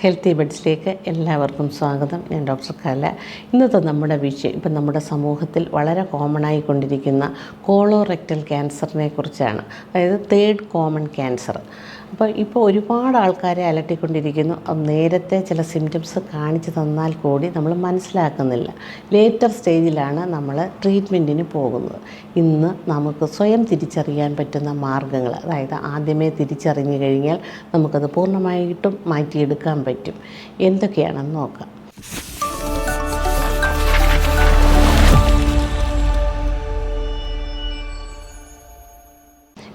Healthy ബെഡ്സിലേക്ക് എല്ലാവർക്കും സ്വാഗതം. ഞാൻ ഡോക്ടർ കല. ഇന്നത്തെ നമ്മുടെ വിഷയം ഇപ്പം നമ്മുടെ സമൂഹത്തിൽ വളരെ കോമൺ ആയിക്കൊണ്ടിരിക്കുന്ന കോളോറെക്ടൽ ക്യാൻസറിനെ കുറിച്ചാണ്. അതായത് തേർഡ് കോമൺ ക്യാൻസർ അപ്പോൾ ഇപ്പോൾ ഒരുപാട് ആൾക്കാരെ അലട്ടിക്കൊണ്ടിരിക്കുന്നു. നേരത്തെ ചില സിംറ്റംസ് കാണിച്ചു തന്നാൽ കൂടി നമ്മൾ മനസ്സിലാക്കുന്നില്ല. ലേറ്റർ സ്റ്റേജിലാണ് നമ്മൾ ട്രീറ്റ്മെന്റിന് പോകുന്നത്. ഇന്ന് നമുക്ക് സ്വയം തിരിച്ചറിയാൻ പറ്റുന്ന മാർഗങ്ങൾ അതായത് ആദ്യമേ തിരിച്ചറിഞ്ഞു കഴിഞ്ഞാൽ നമുക്കത് പൂർണമായിട്ടും മാറ്റിയെടുക്കാൻ പറ്റും. എന്തൊക്കെയാണെന്ന് നോക്കാം.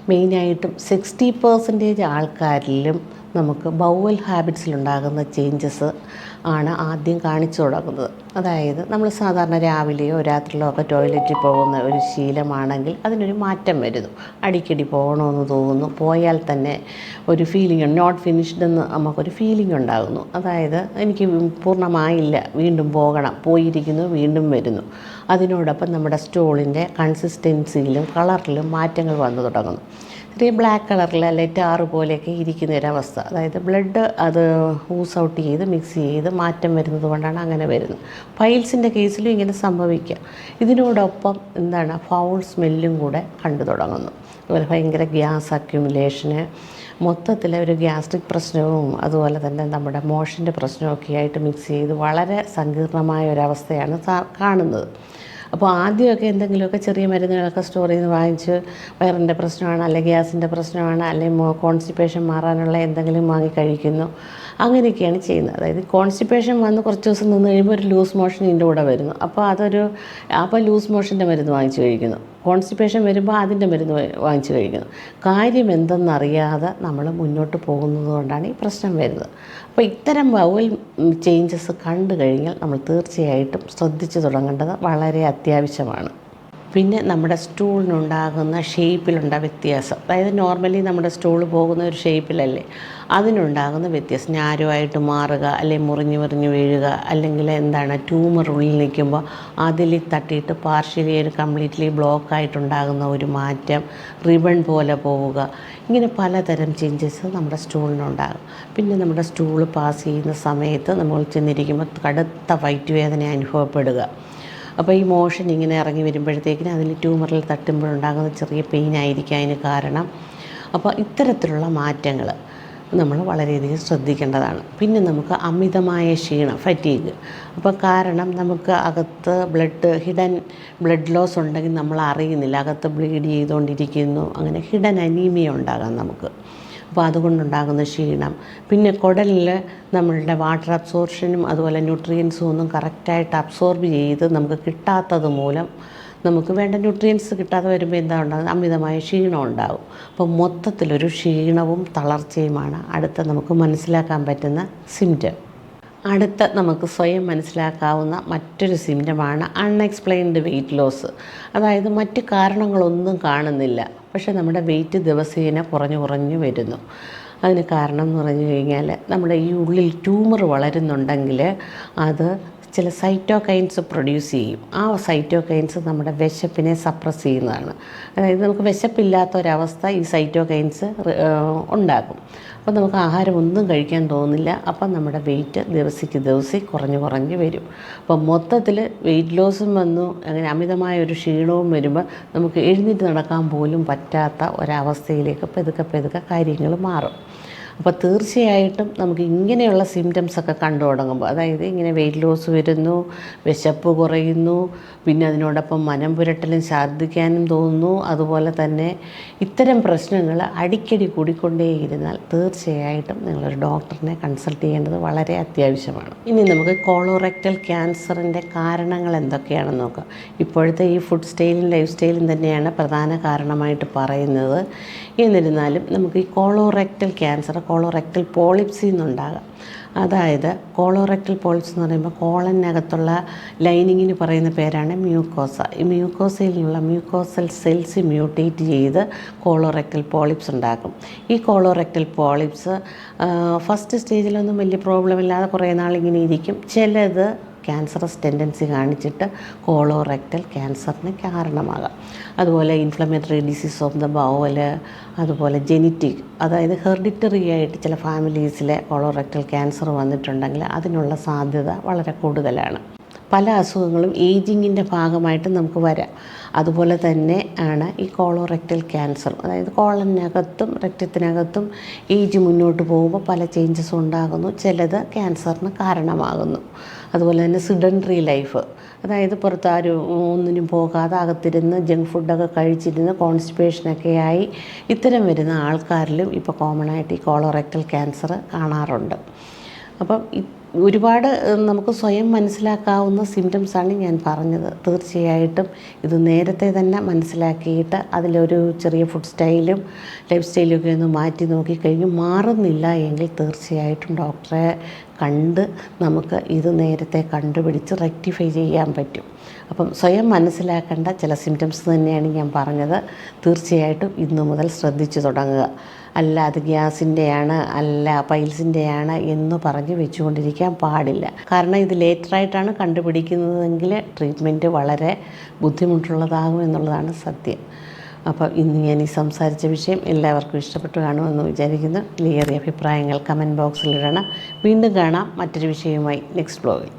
മെയിനായിട്ടും സിക്സ്റ്റി പെർസെന്റേജ് ആൾക്കാരിലും നമുക്ക് ബൗവൽ ഹാബിറ്റ്സിലുണ്ടാകുന്ന ചേഞ്ചസ് ആണ് ആദ്യം കാണിച്ചു തുടങ്ങുന്നത്. അതായത് നമ്മൾ സാധാരണ രാവിലെയോ രാത്രിയിലോ ഒക്കെ ടോയ്ലറ്റിൽ പോകുന്ന ഒരു ശീലമാണെങ്കിൽ അതിനൊരു മാറ്റം വരുന്നു. അടിക്കടി പോകണമെന്ന് തോന്നുന്നു. പോയാൽ തന്നെ ഒരു ഫീലിംഗ് നോട്ട് ഫിനിഷ്ഡ് എന്ന് നമുക്കൊരു ഫീലിംഗ് ഉണ്ടാകുന്നു. അതായത് എനിക്ക് പൂർണമായില്ല. വീണ്ടും പോകണം. പോയിരിക്കുന്നു വീണ്ടും വരുന്നു. അതിനോടൊപ്പം നമ്മുടെ സ്റ്റോളിന്റെ കൺസിസ്റ്റൻസിയിലും കളറിലും മാറ്റങ്ങൾ വന്നു തുടങ്ങുന്നു. ചെറിയ ബ്ലാക്ക് കളറിൽ അല്ലെ ടാറ് പോലെയൊക്കെ ഇരിക്കുന്ന ഒരവസ്ഥ. അതായത് ബ്ലഡ് അത് ഊസ് ഔട്ട് ചെയ്ത് മിക്സ് ചെയ്ത് മാറ്റം വരുന്നത് കൊണ്ടാണ് അങ്ങനെ വരുന്നത്. ഫൈൽസിന്റെ കേസിലും ഇങ്ങനെ സംഭവിക്കുക ഇതിനോടൊപ്പം എന്താണ് ഫൗൾ സ്മെല്ലും കൂടെ കണ്ടു തുടങ്ങുന്നു. അതുപോലെ ഭയങ്കര ഗ്യാസ് അക്യുമുലേഷന് മൊത്തത്തിൽ ഒരു ഗ്യാസ്ട്രിക് പ്രശ്നവും അതുപോലെ തന്നെ നമ്മുടെ മോഷന്റെ പ്രശ്നമൊക്കെ ആയിട്ട് മിക്സ് ചെയ്ത് വളരെ സങ്കീർണമായ ഒരവസ്ഥയാണ് കാണുന്നത്. അപ്പോൾ ആദ്യമൊക്കെ എന്തെങ്കിലുമൊക്കെ ചെറിയ മരുന്നുകളൊക്കെ സ്റ്റോർ ചെയ്ത് വാങ്ങിച്ച് വയറിന്റെ പ്രശ്നമാണ് അല്ലെങ്കിൽ ഗ്യാസിന്റെ പ്രശ്നമാണ് അല്ലെങ്കിൽ കോൺസ്റ്റിപ്പേഷൻ മാറാനുള്ള എന്തെങ്കിലും വാങ്ങി കഴിക്കുന്നു. അങ്ങനെയൊക്കെയാണ് ചെയ്യുന്നത്. അതായത് കോൺസ്റ്റിപ്പേഷൻ വന്ന് കുറച്ച് ദിവസം നിന്ന് കഴിയുമ്പോൾ ഒരു ലൂസ് മോഷൻ ഇതിന്റെ കൂടെ വരുന്നു. അപ്പോൾ അതൊരു അപ്പോൾ ലൂസ് മോഷന്റെ മരുന്ന് വാങ്ങിച്ച് കഴിക്കുന്നു. കോൺസ്റ്റിപ്പേഷൻ വരുമ്പോൾ അതിന്റെ മരുന്ന് വാങ്ങിച്ച് കഴിക്കുന്നു. കാര്യം എന്തെന്നറിയാതെ നമ്മൾ മുന്നോട്ട് പോകുന്നത് കൊണ്ടാണ് ഈ പ്രശ്നം വരുന്നത്. അപ്പോൾ ഇത്തരം ബൗൽ ചേഞ്ചസ് കണ്ടു കഴിഞ്ഞാൽ നമ്മൾ തീർച്ചയായിട്ടും ശ്രദ്ധിച്ചു തുടങ്ങേണ്ടത് വളരെ അത്യാവശ്യമാണ്. പിന്നെ നമ്മുടെ സ്റ്റൂളിനുണ്ടാകുന്ന ഷേപ്പിലുണ്ട വ്യത്യാസം. അതായത് നോർമലി നമ്മുടെ സ്റ്റൂൾ പോകുന്ന ഒരു ഷേപ്പിലല്ലേ അതിനുണ്ടാകുന്ന വ്യത്യാസം. ഞാരുമായിട്ട് മാറുക അല്ലെങ്കിൽ മുറിഞ്ഞു മുറിഞ്ഞു വീഴുക അല്ലെങ്കിൽ എന്താണ് ട്യൂമർ ഉള്ളിൽ നിൽക്കുമ്പോൾ അതിൽ തട്ടിയിട്ട് പാർഷ്യലി ഒരു കംപ്ലീറ്റ്ലി ബ്ലോക്കായിട്ടുണ്ടാകുന്ന ഒരു മാറ്റം റിബൺ പോലെ പോവുക. ഇങ്ങനെ പലതരം ചേഞ്ചസ് നമ്മുടെ സ്റ്റൂളിനുണ്ടാകും പിന്നെ നമ്മുടെ സ്റ്റൂൾ പാസ് ചെയ്യുന്ന സമയത്ത് നമ്മൾ ചെന്നിരിക്കുമ്പോൾ കടുത്ത വയറ്റുവേദന അനുഭവപ്പെടുക. അപ്പോൾ ഈ മോഷൻ ഇങ്ങനെ ഇറങ്ങി വരുമ്പോഴത്തേക്കിന് അതിൽ ട്യൂമറിൽ തട്ടുമ്പോഴുണ്ടാകുന്ന ചെറിയ പെയിൻ ആയിരിക്കും അതിന് കാരണം. അപ്പോൾ ഇത്തരത്തിലുള്ള മാറ്റങ്ങൾ. നമ്മൾ വളരെയധികം ശ്രദ്ധിക്കേണ്ടതാണ്. പിന്നെ നമുക്ക് അമിതമായ ക്ഷീണം ഫറ്റീഗ് അപ്പോൾ കാരണം നമുക്ക് അകത്ത് ബ്ലഡ് ഹിഡൻ ബ്ലഡ് ലോസ് ഉണ്ടെങ്കിൽ നമ്മൾ അറിയുന്നില്ല. അകത്ത് ബ്ലീഡ് ചെയ്തുകൊണ്ടിരിക്കുന്നു. അങ്ങനെ ഹിഡൻ അനീമിയ ഉണ്ടാകാം നമുക്ക്. അപ്പോൾ അതുകൊണ്ടുണ്ടാകുന്ന ക്ഷീണം. പിന്നെ കുടലിൽ നമ്മളുടെ വാട്ടർ അബ്സോർഷനും അതുപോലെ ന്യൂട്രിയൻസും ഒന്നും കറക്റ്റായിട്ട് അബ്സോർബ് ചെയ്ത് നമുക്ക് കിട്ടാത്തത് മൂലം നമുക്ക് വേണ്ട ന്യൂട്രിയൻസ് കിട്ടാതെ വരുമ്പോൾ എന്താ ഉണ്ടാകുന്നത് അമിതമായ ക്ഷീണം ഉണ്ടാകും അപ്പോൾ മൊത്തത്തിലൊരു ക്ഷീണവും തളർച്ചയുമാണ് അടുത്ത നമുക്ക് മനസ്സിലാക്കാൻ പറ്റുന്ന സിംറ്റം അടുത്ത നമുക്ക് സ്വയം മനസ്സിലാക്കാവുന്ന മറ്റൊരു സിംറ്റമാണ് അൺഎക്സ്പ്ലെയിൻഡ് വെയിറ്റ് ലോസ് അതായത് മറ്റ് കാരണങ്ങളൊന്നും കാണുന്നില്ല. പക്ഷേ നമ്മുടെ വെയിറ്റ് ദിവസേന കുറഞ്ഞു കുറഞ്ഞു വരുന്നു. അതിന് കാരണം എന്ന് പറഞ്ഞു കഴിഞ്ഞാൽ നമ്മുടെ ഈ ഉള്ളിൽ ട്യൂമർ വളരുന്നുണ്ടെങ്കിൽ അത് ചില സൈറ്റോകൈൻസ് പ്രൊഡ്യൂസ് ചെയ്യും. ആ സൈറ്റോകൈൻസ് നമ്മുടെ വിശപ്പിനെ സപ്രസ് ചെയ്യുന്നതാണ്. അതായത് നമുക്ക് വിശപ്പില്ലാത്ത ഒരവസ്ഥ ഈ സൈറ്റോകൈൻസ് ഉണ്ടാക്കും. അപ്പോൾ നമുക്ക് ആഹാരം ഒന്നും കഴിക്കാൻ തോന്നില്ല. അപ്പം നമ്മുടെ വെയിറ്റ് ദിവസിക്ക് ദിവസം കുറഞ്ഞു കുറഞ്ഞ് വരും. അപ്പം മൊത്തത്തിൽ വെയിറ്റ് ലോസും വന്നു. അങ്ങനെ അമിതമായ ഒരു ക്ഷീണവും വരുമ്പോൾ നമുക്ക് എഴുന്നേറ്റ് നടക്കാൻ പോലും പറ്റാത്ത ഒരവസ്ഥയിലേക്ക് പെതുക്കെ പെതുക്കെ കാര്യങ്ങൾ മാറും. അപ്പോൾ തീർച്ചയായിട്ടും നമുക്ക് ഇങ്ങനെയുള്ള സിംറ്റംസ് ഒക്കെ കണ്ടു തുടങ്ങുമ്പോൾ അതായത് ഇങ്ങനെ വെയിറ്റ് ലോസ് വരുന്നു വിശപ്പ് കുറയുന്നു പിന്നെ അതിനോടൊപ്പം മനം പുരട്ടലും ഛർദ്ദിക്കാനും തോന്നുന്നു അതുപോലെ തന്നെ ഇത്തരം പ്രശ്നങ്ങൾ അടിക്കടി കൂടിക്കൊണ്ടേയിരുന്നാൽ തീർച്ചയായിട്ടും നിങ്ങളൊരു ഡോക്ടറിനെ കൺസൾട്ട് ചെയ്യേണ്ടത് വളരെ അത്യാവശ്യമാണ്. ഇനി നമുക്ക് കോളോറക്റ്റൽ ക്യാൻസറിന്റെ കാരണങ്ങൾ എന്തൊക്കെയാണെന്ന് നോക്കാം. ഇപ്പോഴത്തെ ഈ ഫുഡ് സ്റ്റൈലും ലൈഫ് സ്റ്റൈലും തന്നെയാണ് പ്രധാന കാരണമായിട്ട് പറയുന്നത്. എന്നിരുന്നാലും നമുക്ക് ഈ കോളോറക്റ്റൽ ക്യാൻസർ കോളോറെക്ടൽ പോളിപ്സി എന്നുണ്ടാകാം. അതായത് കോളോറെക്ടൽ പോളിപ്സ് എന്ന് പറയുമ്പോൾ കോളനകത്തുള്ള ലൈനിങ്ങിന് പറയുന്ന പേരാണ് മ്യൂക്കോസ ഈ മ്യൂക്കോസയിൽ നിന്നുള്ള മ്യൂക്കോസൽ സെൽസ് മ്യൂട്ടേറ്റ് ചെയ്ത് കോളോറെക്ടൽ പോളിപ്സ് ഉണ്ടാക്കും. ഈ കോളോറെക്ടൽ പോളിപ്സ് ഫസ്റ്റ് സ്റ്റേജിലൊന്നും വലിയ പ്രോബ്ലം ഇല്ലാതെ കുറേ നാളിങ്ങനെ ഇരിക്കും. ചിലത് ക്യാൻസറസ് ടെൻഡൻസി കാണിച്ചിട്ട് കോളോറെക്ടൽ ക്യാൻസറിന് കാരണമാകാം. അതുപോലെ inflammatory disease of the bowel അതുപോലെ ജെനിറ്റിക് അതായത് ഹെറിഡിറ്ററി ആയിട്ട് ചില ഫാമിലീസിലെ കോളോറെക്ടൽ ക്യാൻസർ വന്നിട്ടുണ്ടെങ്കിൽ അതിനുള്ള സാധ്യത വളരെ കൂടുതലാണ്. പല അസുഖങ്ങളും ഏജിങ്ങിന്റെ ഭാഗമായിട്ട് നമുക്ക് വരാം. അതുപോലെ തന്നെ ആണ് ഈ കോളോറെക്റ്റൽ ക്യാൻസർ അതായത് കോളനകത്തും രക്തത്തിനകത്തും ഏജ് മുന്നോട്ട് പോകുമ്പോൾ പല ചേഞ്ചസ് ഉണ്ടാകുന്നു. ചിലത് ക്യാൻസറിന് കാരണമാകുന്നു. അതുപോലെ തന്നെ സിഡൻട്രി ലൈഫ് അതായത് പുറത്താരും ഒന്നിനും പോകാതെ അകത്തിരുന്ന് ജങ്ക് ഫുഡൊക്കെ കഴിച്ചിരുന്ന് കോൺസ്റ്റിപ്പേഷനൊക്കെ ആയി ഇത്തരം വരുന്ന ആൾക്കാരിലും ഇപ്പോൾ കോമൺ ആയിട്ട് ഈ കോളോറെക്റ്റൽ ക്യാൻസർ കാണാറുണ്ട്. അപ്പം ഒരുപാട് നമുക്ക് സ്വയം മനസ്സിലാക്കാവുന്ന സിംറ്റംസാണ് ഞാൻ പറഞ്ഞത്. തീർച്ചയായിട്ടും ഇത് നേരത്തെ തന്നെ മനസ്സിലാക്കിയിട്ട് അതിലൊരു ചെറിയ ഫുഡ് സ്റ്റൈലും ലൈഫ് സ്റ്റൈലും ഒക്കെ ഒന്ന് മാറ്റി നോക്കിക്കഴിഞ്ഞ് മാറുന്നില്ല എങ്കിൽ തീർച്ചയായിട്ടും ഡോക്ടറെ കണ്ട് നമുക്ക് ഇത് നേരത്തെ കണ്ടുപിടിച്ച് റെക്ടിഫൈ ചെയ്യാൻ പറ്റും. അപ്പം സ്വയം മനസ്സിലാക്കേണ്ട ചില സിംറ്റംസ് തന്നെയാണ് ഞാൻ പറഞ്ഞത്. തീർച്ചയായിട്ടും ഇന്നു മുതൽ ശ്രദ്ധിച്ചു തുടങ്ങുക. അല്ല അത് ഗ്യാസിന്റെയാണ് അല്ല പൈൽസിന്റെയാണ് എന്ന് പറഞ്ഞ് വെച്ചുകൊണ്ടിരിക്കാൻ പാടില്ല. കാരണം ഇത് ലേറ്ററായിട്ടാണ് കണ്ടുപിടിക്കുന്നതെങ്കിൽ ട്രീറ്റ്മെന്റ് വളരെ ബുദ്ധിമുട്ടുള്ളതാകും എന്നുള്ളതാണ് സത്യം. അപ്പോൾ ഇന്ന് ഞാൻ ഈ സംസാരിച്ച വിഷയം എല്ലാവർക്കും ഇഷ്ടപ്പെട്ടു കാണുമെന്ന് വിചാരിക്കുന്നു. ക്ലിയറിയ അഭിപ്രായങ്ങൾ കമന്റ് ബോക്സിലിടണം വീണ്ടും കാണാം മറ്റൊരു വിഷയവുമായി നെക്സ്റ്റ് ബ്ലോഗിൽ.